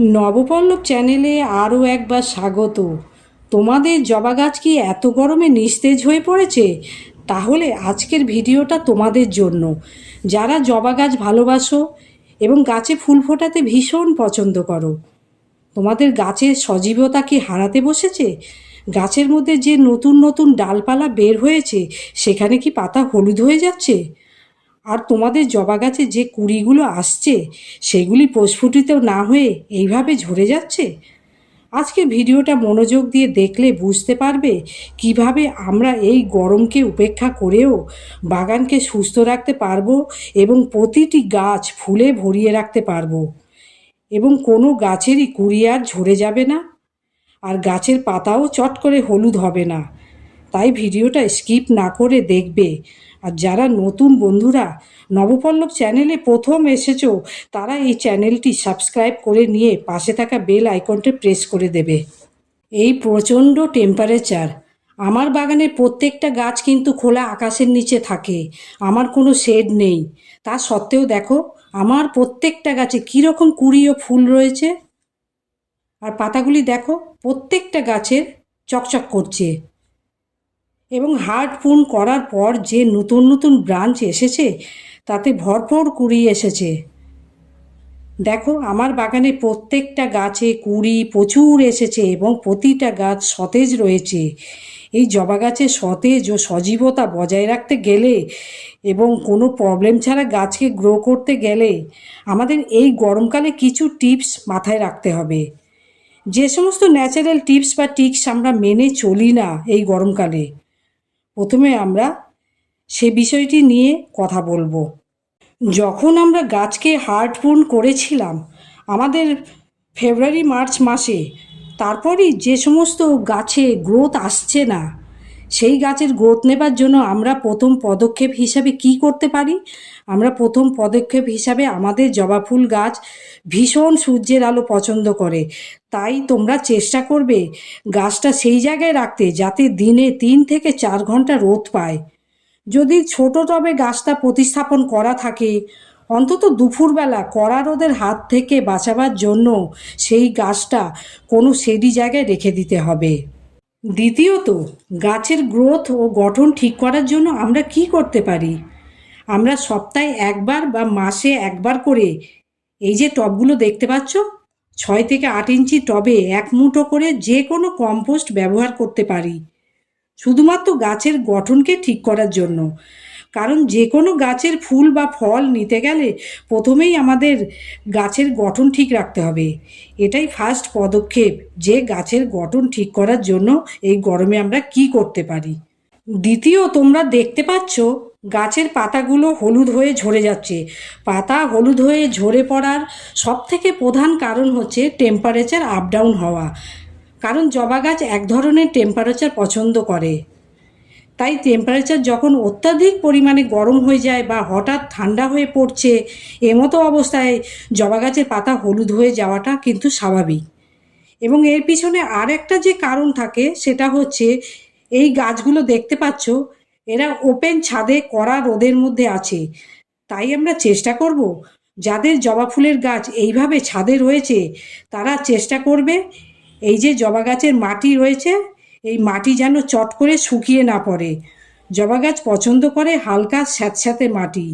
নবপল্লব চ্যানেলে আরও একবার স্বাগত। তোমাদের জবা গাছ কি এত গরমে নিস্তেজ হয়ে পড়েছে? তাহলে আজকের ভিডিওটা তোমাদের জন্য। যারা জবা গাছ ভালোবাসো এবং গাছে ফুল ফোটাতে ভীষণ পছন্দ করো, তোমাদের গাছের সজীবতা কি হারাতে বসেছে? গাছের মধ্যে যে নতুন নতুন ডালপালা বের হয়েছে, সেখানে কি পাতা হলুদ হয়ে যাচ্ছে? আর তোমাদের জবা গাছে যে কুড়িগুলো আসছে, সেগুলি প্রস্ফুটিত না হয়ে এইভাবে ঝরে যাচ্ছে? আজকে ভিডিওটা মনোযোগ দিয়ে দেখলে বুঝতে পারবে কীভাবে আমরা এই গরমকে উপেক্ষা করেও বাগানকে সুস্থ রাখতে পারব এবং প্রতিটি গাছ ফুলে ভরিয়ে রাখতে পারব। এবং কোনো গাছেরই কুড়ি আর ঝরে যাবে না। আর গাছের পাতাও চট করে হলুদ হবে না। তাই ভিডিওটা স্কিপ না করে দেখবে। আর যারা নতুন বন্ধুরা, নবপল্লব চ্যানেলে প্রথম এসেছ, তারা এই চ্যানেলটি সাবস্ক্রাইব করে নিয়ে পাশে থাকা বেল আইকনটি প্রেস করে দেবে। এই প্রচণ্ড টেম্পারেচার আমার বাগানের প্রত্যেকটা গাছ কিন্তু খোলা আকাশের নিচে থাকে। আমার কোনো শেড নেই। তা সত্ত্বেও দেখো, আমার প্রত্যেকটা গাছে কীরকম কুড়ি ও ফুল রয়েছে। আর পাতাগুলি দেখো, প্রত্যেকটা গাছের চকচক করছে। এবং হার্ট পুন করার পর যে নতুন নতুন ব্রাঞ্চ এসেছে, তাতে ভরপুর কুড়ি এসেছে। দেখো, আমার বাগানে প্রত্যেকটা গাছে কুড়ি প্রচুর এসেছে এবং প্রতিটা গাছ সতেজ রয়েছে। এই জবা গাছের সতেজ ও সজীবতা বজায় রাখতে গেলে এবং কোনো প্রবলেম ছাড়া গাছকে গ্রো করতে গেলে আমাদের এই গরমকালে কিছু টিপস মাথায় রাখতে হবে। যে সমস্ত ন্যাচারাল টিপস বা টিক্স আমরা মেনে চলি না এই গরমকালে প্রথমে আমরা সে বিষয়টি নিয়ে কথা বলব। যখন আমরা গাছকে হার্টপুন করেছিলাম, আমাদের ফেব্রুয়ারি, মার্চ মাসে, তারপরই যে সমস্ত গাছে গ্রোথ আসছে না সেই গাছের গ্রোথ নেবার জন্য আমরা প্রথম পদক্ষেপ হিসাবে কি করতে পারি? আমরা প্রথম পদক্ষেপ হিসাবে আমাদের জবা ফুল গাছ ভীষণ সূর্যের আলো পছন্দ করে। তাই তোমরা চেষ্টা করবে গাছটা সেই জায়গায় রাখতে যাতে দিনে তিন থেকে চার ঘণ্টা রোদ পায়। যদি ছোট টবে গাছটা প্রতিস্থাপন করা থাকে, অন্তত দুপুরবেলা কড়া রোদের হাত থেকে বাঁচাবার জন্য সেই গাছটা কোনো সেডি জায়গায় রেখে দিতে হবে। দ্বিতীয়ত, গাছের গ্রোথ ও গঠন ঠিক করার জন্য আমরা কি করতে পারি? আমরা সপ্তাহে একবার বা মাসে একবার করে এই যে টবগুলো দেখতে পাচ্ছ, ছয় থেকে আট ইঞ্চি টবে এক মুঠো করে যে কোনো কম্পোস্ট ব্যবহার করতে পারি। শুধুমাত্র গাছের গঠনকে ঠিক করার জন্য। কারণ যে কোনো গাছের ফুল বা ফল নিতে গেলে প্রথমেই আমাদের গাছের গঠন ঠিক রাখতে হবে। এটাই ফার্স্ট পদক্ষেপ, যে গাছের গঠন ঠিক করার জন্য এই গরমে আমরা কি করতে পারি। দ্বিতীয়, তোমরা দেখতে পাচ্ছ গাছের পাতাগুলো হলুদ হয়ে ঝরে যাচ্ছে। পাতা হলুদ হয়ে ঝরে পড়ার সবথেকে প্রধান কারণ হচ্ছে টেম্পারেচার আপ ডাউন হওয়া। কারণ জবা গাছ এক ধরনের টেম্পারেচার পছন্দ করে। তাই টেম্পারেচার যখন অত্যাধিক পরিমাণে গরম হয়ে যায় বা হঠাৎ ঠান্ডা হয়ে পড়ছে, এমতো অবস্থায় জবা গাছের পাতা হলুদ হয়ে যাওয়াটা কিন্তু স্বাভাবিক। এবং এর পিছনে আর একটা যে কারণ থাকে, সেটা হচ্ছে এই গাছগুলো দেখতে পাচ্ছ, এরা ওপেন ছাদে কড়া রোদের মধ্যে আছে। তাই আমরা চেষ্টা করব, যাদের জবা ফুলের গাছ এইভাবে ছাদে রয়েছে, তারা চেষ্টা করবে, এই যে জবা গাছের মাটি রয়েছে এই মাটি যেন চট করে শুকিয়ে না পড়ে। জবা গাছ পছন্দ করে হালকা স্যাঁতস্যাঁতে মাটি।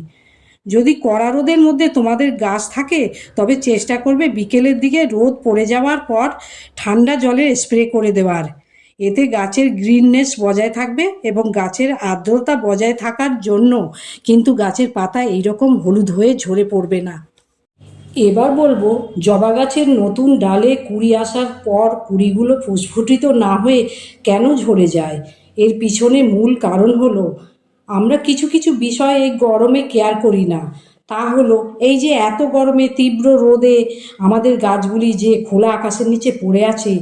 যদি কড়া রোদের মধ্যে তোমাদের গাছ থাকে, তবে চেষ্টা করবে বিকেলের দিকে রোদ পড়ে যাওয়ার পর ঠান্ডা জলে স্প্রে করে দেওয়ার। এতে গাছের গ্রিননেস বজায় থাকবে এবং গাছের আর্দ্রতা বজায় থাকার জন্য কিন্তু গাছের পাতা এইরকম হলুদ হয়ে ঝরে পড়বে না। এবার বলব, জবা গাছের নতুন ডালে কুড়ি আসার পর কুড়িগুলো ফুসফুটিত না হয়ে কেন ঝরে যায়? এর পিছনে মূল কারণ হলো, আমরা কিছু কিছু বিষয় এই গরমে কেয়ার করি না। তা হলো, এই যে এত গরমে, তীব্র রোদে আমাদের গাছগুলি যে খোলা আকাশের নিচে পড়ে আছে,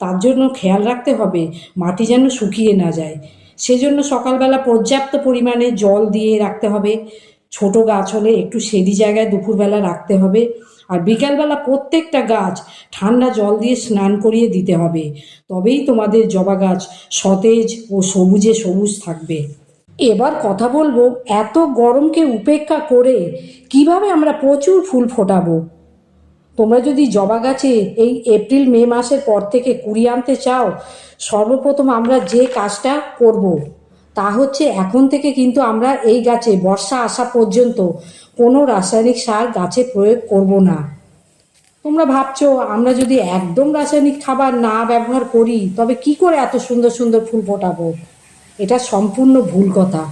তার জন্য খেয়াল রাখতে হবে, মাটি যেন শুকিয়ে না যায়। সেজন্য সকালবেলা পর্যাপ্ত পরিমাণে জল দিয়ে রাখতে হবে। ছোট গাছ হলে একটু সেদি জায়গায় দুপুরবেলা রাখতে হবে। আর বিকালবেলা প্রত্যেকটা গাছ ঠান্ডা জল দিয়ে স্নান করিয়ে দিতে হবে। তবেই তোমাদের জবা গাছ সতেজ ও সবুজে সবুজ থাকবে। এবার কথা বলব, এত গরমকে উপেক্ষা করে কীভাবে আমরা প্রচুর ফুল ফোটাবো? তোমরা যদি জবা গাছে এই এপ্রিল, মে মাসের পর থেকে কুড়ি আনতে চাও, সর্বপ্রথম আমরা যে কাজটা করব তা হচ্ছে এখন থেকে কিন্তু আমরা এই গাছে বর্ষা আসা পর্যন্ত কোনো রাসায়নিক সার গাছে প্রয়োগ করব না। তোমরা ভাবছ, আমরা যদি একদম রাসায়নিক খাবার না ব্যবহার করি, তবে কি করে এত সুন্দর সুন্দর ফুল ফোটাবো? এটা সম্পূর্ণ ভুল কথা।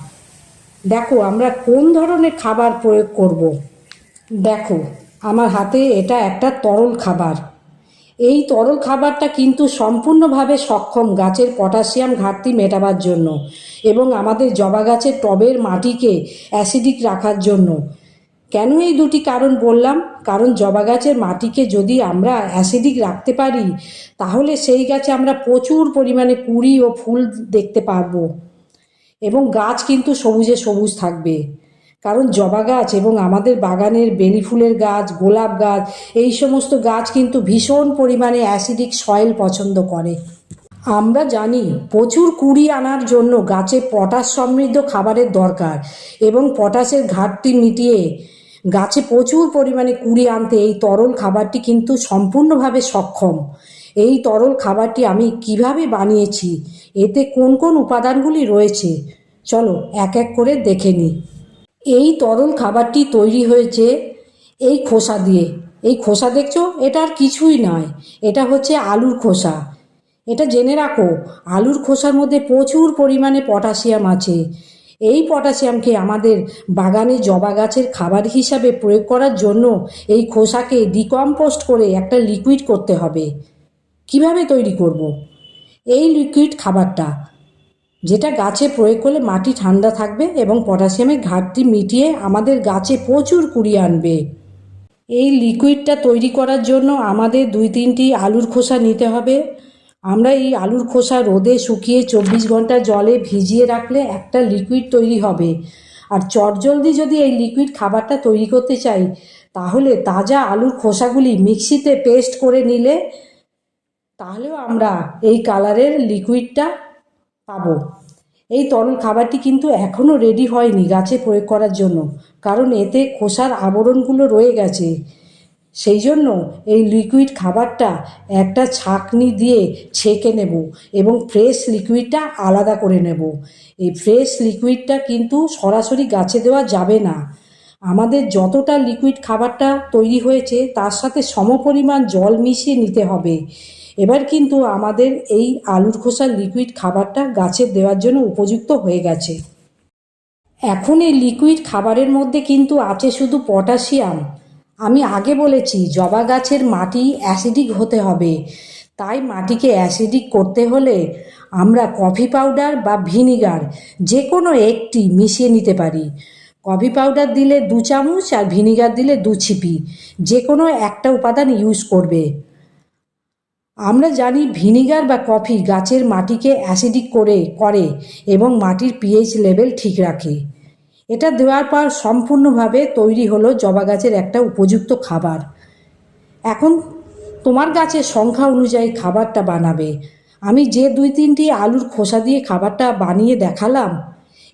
দেখো, আমরা কোন ধরনের খাবার প্রয়োগ করব। দেখো, আমার হাতে এটা একটা তরল খাবার। এই তরল খাবারটা কিন্তু সম্পূর্ণভাবে সক্ষম গাছের পটাশিয়াম ঘাটতি মেটাবার জন্য এবং আমাদের জবা গাছের টবের মাটিকে অ্যাসিডিক রাখার জন্য। কেন এই দুটি কারণ বললাম? কারণ জবা গাছের মাটিকে যদি আমরা অ্যাসিডিক রাখতে পারি, তাহলে সেই গাছে আমরা প্রচুর পরিমাণে কুড়ি ও ফুল দেখতে পারব। এবং গাছ কিন্তু সবুজে সবুজ থাকবে। কারণ জবা গাছ এবং আমাদের বাগানের বেলি ফুলের গাছ, গোলাপ গাছ, এই সমস্ত গাছ কিন্তু ভীষণ পরিমাণে অ্যাসিডিক সয়েল পছন্দ করে। আমরা জানি প্রচুর কুড়ি আনার জন্য গাছে পটাশ সমৃদ্ধ খাবারের দরকার এবং পটাশের ঘাটতি মিটিয়ে গাছে প্রচুর পরিমাণে কুড়ি আনতে এই তরল খাবারটি কিন্তু সম্পূর্ণভাবে সক্ষম। এই তরল খাবারটি আমি কীভাবে বানিয়েছি, এতে কোন কোন উপাদানগুলি রয়েছে, চলো এক এক করে দেখে নিই। এই তরল খাবারটি তৈরি হয়েছে এই খোসা দিয়ে। এই খোসা দেখছ? এটা আর কিছুই নয়। এটা হচ্ছে আলুর খোসা। এটা জেনে রাখো, আলুর খোসার মধ্যে প্রচুর পরিমাণে পটাশিয়াম আছে। এই পটাশিয়ামকে আমাদের বাগানে জবা গাছের খাবার হিসাবে প্রয়োগ করার জন্য এই খোসাকে ডিকম্পোস্ট করে একটা লিকুইড করতে হবে। কীভাবে তৈরি করব। এই লিকুইড খাবারটা যেটা গাছে প্রয়োগ করলে মাটি ঠান্ডা থাকবে এবং পটাশিয়ামের ঘাটতি মিটিয়ে আমাদের গাছে প্রচুর কুড়ি আনবে। এই লিকুইডটা তৈরি করার জন্য আমাদের দুই তিনটি আলুর খোসা নিতে হবে। আমরা এই আলুর খোসা রোদে শুকিয়ে চব্বিশ ঘণ্টা জলে ভিজিয়ে রাখলে একটা লিকুইড তৈরি হবে। আর চটজলদি যদি এই লিকুইড খাবারটা তৈরি করতে চাই, তাহলে তাজা আলুর খোসাগুলি মিক্সিতে পেস্ট করে নিলে তাহলেও আমরা এই কালারের লিকুইডটা পাবো। এই তরল খাবারটি কিন্তু এখনও রেডি হয়নি গাছে প্রয়োগ করার জন্য, কারণ এতে খোসার আবরণগুলো রয়ে গেছে। সেই জন্য এই লিকুইড খাবারটা একটা ছাঁকনি দিয়ে ছেঁকে নেব এবং ফ্রেশ লিকুইডটা আলাদা করে নেব। এই ফ্রেশ লিকুইডটা কিন্তু সরাসরি গাছে দেওয়া যাবে না। আমাদের যতটা লিকুইড খাবারটা তৈরি হয়েছে, তার সাথে সমপরিমাণ জল মিশিয়ে নিতে হবে। এবার কিন্তু আমাদের এই আলুর খোসার লিকুইড খাবারটা গাছের দেওয়ার জন্য উপযুক্ত হয়ে গেছে। এখন এই লিকুইড খাবারের মধ্যে কিন্তু আছে শুধু পটাশিয়াম। আমি আগে বলেছি, জবা গাছের মাটি অ্যাসিডিক হতে হবে। তাই মাটিকে অ্যাসিডিক করতে হলে আমরা কফি পাউডার বা ভিনিগার যে কোনো একটি মিশিয়ে নিতে পারি। কফি পাউডার দিলে দু চামচ আর ভিনিগার দিলে দু ছিপি। যে কোনো একটা উপাদান ইউজ করবে। আমরা জানি ভিনিগার বা কফি গাছের মাটিকে অ্যাসিডিক করে করে এবং মাটির পিএইচ লেভেল ঠিক রাখে। এটা দেওয়ার পর সম্পূর্ণভাবে তৈরি হলো জবা গাছের একটা উপযুক্ত খাবার। এখন তোমার গাছের সংখ্যা অনুযায়ী খাবারটা বানাবে। আমি যে দুই তিনটি আলুর খোসা দিয়ে খাবারটা বানিয়ে দেখালাম,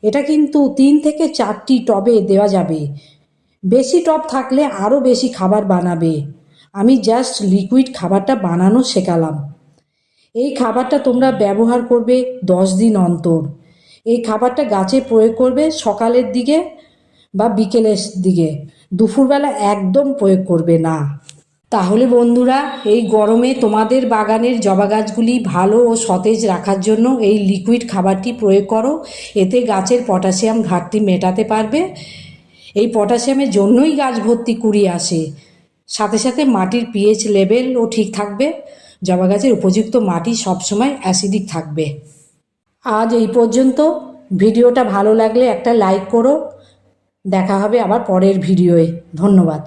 এটা কিন্তু তিন থেকে চারটি টবে দেওয়া যাবে। বেশি টব থাকলে আরও বেশি খাবার বানাবে। আমি জাস্ট লিকুইড খাবারটা বানানো শেখালাম। এই খাবারটা তোমরা ব্যবহার করবে দশ দিন অন্তর। এই খাবারটা গাছে প্রয়োগ করবে সকালের দিকে বা বিকেলের দিকে। দুপুরবেলা একদম প্রয়োগ করবে না। তাহলে বন্ধুরা, এই গরমে তোমাদের বাগানের জবা গাছগুলি ভালো ও সতেজ রাখার জন্য এই লিকুইড খাবারটি প্রয়োগ করো। এতে গাছের পটাশিয়াম ঘাটতি মেটাতে পারবে। এই পটাশিয়ামের জন্যই গাছ ভর্তি কুড়ি আসে। সাথে সাথে মাটির পিএইচ লেভেলও ঠিক থাকবে। জবা গাছের উপযুক্ত মাটি সবসময় অ্যাসিডিক থাকবে। আজ এই পর্যন্ত। ভিডিওটা ভালো লাগলে একটা লাইক করো। দেখা হবে আবার পরের ভিডিওয়ে। ধন্যবাদ।